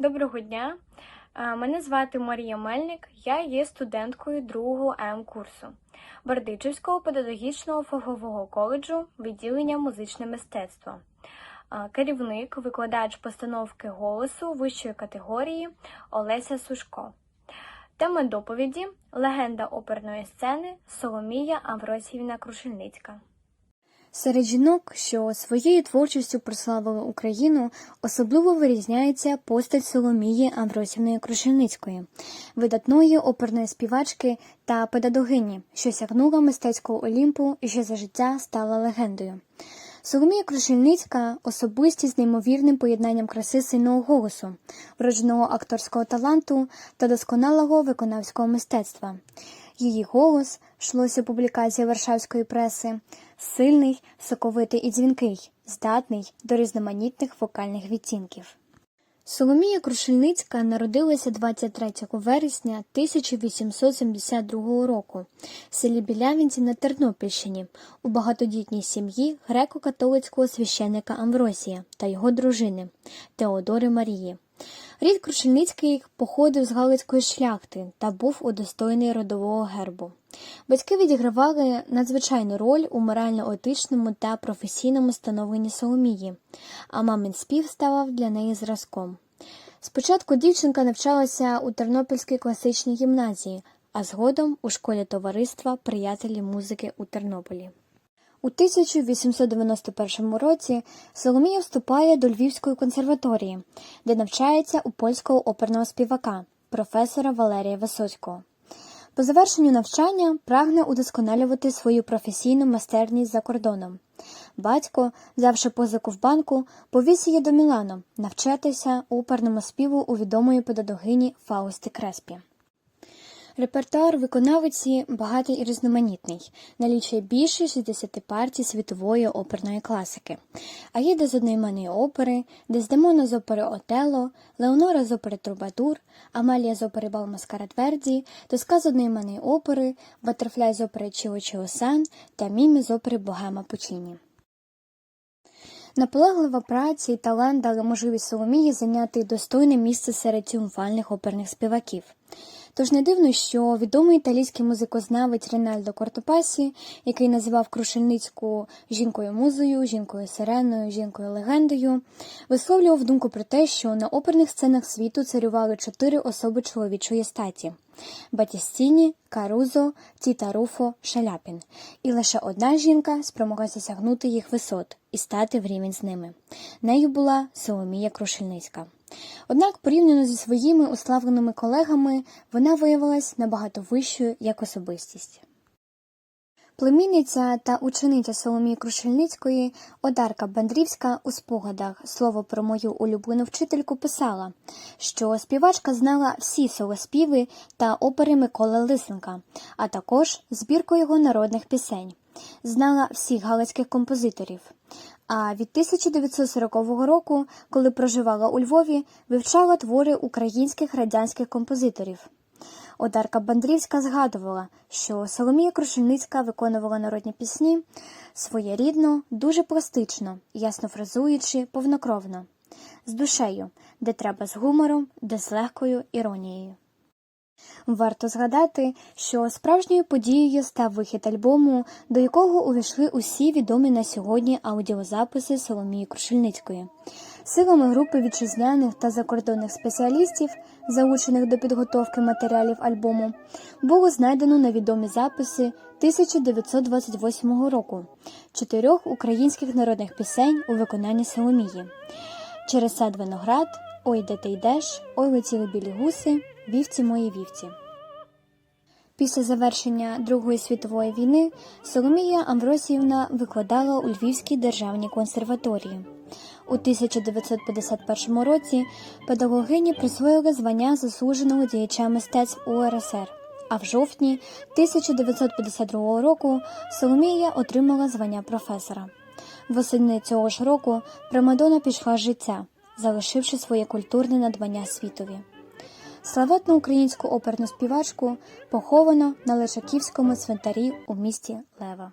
Доброго дня. Мене звати Марія Мельник. Я є студенткою другого М курсу Бердичівського педагогічного фахового коледжу відділення музичне мистецтво. Керівник, викладач постановки голосу вищої категорії Олеся Сушко. Тема доповіді легенда оперної сцени Соломія Амвросіївна Крушельницька. Серед жінок, що своєю творчістю прославили Україну, особливо вирізняється постать Соломії Амвросівної Крушельницької, видатної оперної співачки та педагогині, що сягнула мистецького олімпу і що за життя стала легендою. Соломія Крушельницька особистість з неймовірним поєднанням краси сильного голосу, вродженого акторського таланту та досконалого виконавського мистецтва. Її голос, шлося публікація Варшавської преси, сильний, соковитий і дзвінкий, здатний до різноманітних вокальних відтінків. Соломія Крушельницька народилася 23 вересня 1872 року в селі Білявінці на Тернопільщині у багатодітній сім'ї греко-католицького священника Амвросія та його дружини Теодори Марії. Рід Крушельницький походив з Галицької шляхти та був удостоєний родового гербу. Батьки відігравали надзвичайну роль у морально-етичному та професійному становленні Соломії, а мамин спів ставав для неї зразком. Спочатку дівчинка навчалася у Тернопільській класичній гімназії, а згодом у школі товариства приятелі музики у Тернополі. У 1891 році Соломія вступає до Львівської консерваторії, де навчається у польського оперного співака, професора Валерія Висоцького. По завершенню навчання прагне удосконалювати свою професійну майстерність за кордоном. Батько, взявши позику в банку, повіз її до Мілану навчатися оперному співу у відомої педагогині Фаусти Креспі. Репертуар виконавиці багатий і різноманітний, налічує більше 60 партій світової оперної класики. Аїда з одноіменної опери, Дездемона з опери Отелло, Леонора з опери Трубадур, Амалія з опери Бал Маскарад Верді, Тоска з одноіменної опери, Батерфляй з опери Чіо Чіо Сан та Мімі з опери Богема Пучіні. Наполеглива праця і талант дали можливість Соломії зайняти достойне місце серед тріумфальних оперних співаків. Тож не дивно, що відомий італійський музикознавець Рінальдо Кортопасі, який називав Крушельницьку жінкою музою, жінкою сиреною, жінкою легендою, висловлював думку про те, що на оперних сценах світу царювали чотири особи чоловічої статі: Батістіні, Карузо, Тіта Руфо, Шаляпін. І лише одна жінка спромоглася сягнути їх висот і стати в рівень з ними. Нею була Соломія Крушельницька. Однак, порівняно зі своїми уславленими колегами, вона виявилась набагато вищою як особистість. Племінниця та учениця Соломії Крушельницької Одарка Бандрівська у спогадах слово про мою улюблену вчительку писала, що співачка знала всі солоспіви та опери Миколи Лисенка, а також збірку його народних пісень, знала всіх галицьких композиторів. А від 1940 року, коли проживала у Львові, вивчала твори українських радянських композиторів. Одарка Бандрівська згадувала, що Соломія Крушельницька виконувала народні пісні своєрідно, дуже пластично, ясно фразуючи, повнокровно, з душею, де треба з гумором, де з легкою іронією. Варто згадати, що справжньою подією став вихід альбому, до якого увійшли усі відомі на сьогодні аудіозаписи Соломії Крушельницької. Силами групи вітчизняних та закордонних спеціалістів, залучених до підготовки матеріалів альбому, було знайдено невідомі записи 1928 року чотирьох українських народних пісень у виконанні Соломії. Через сад виноград, Ой, де ти йдеш, Ой, летіли білі гуси, вівці мої вівці. Після завершення Другої світової війни Соломія Амвросіївна викладала у Львівській державній консерваторії. У 1951 році педагогині присвоїли звання заслуженого діяча мистецтв УРСР. А в жовтні 1952 року Соломія отримала звання професора. Восени цього ж року Примадона пішла з життя, залишивши своє культурне надбання світові. Славетну українську оперну співачку поховано на Лишаківському цвинтарі у місті Лева.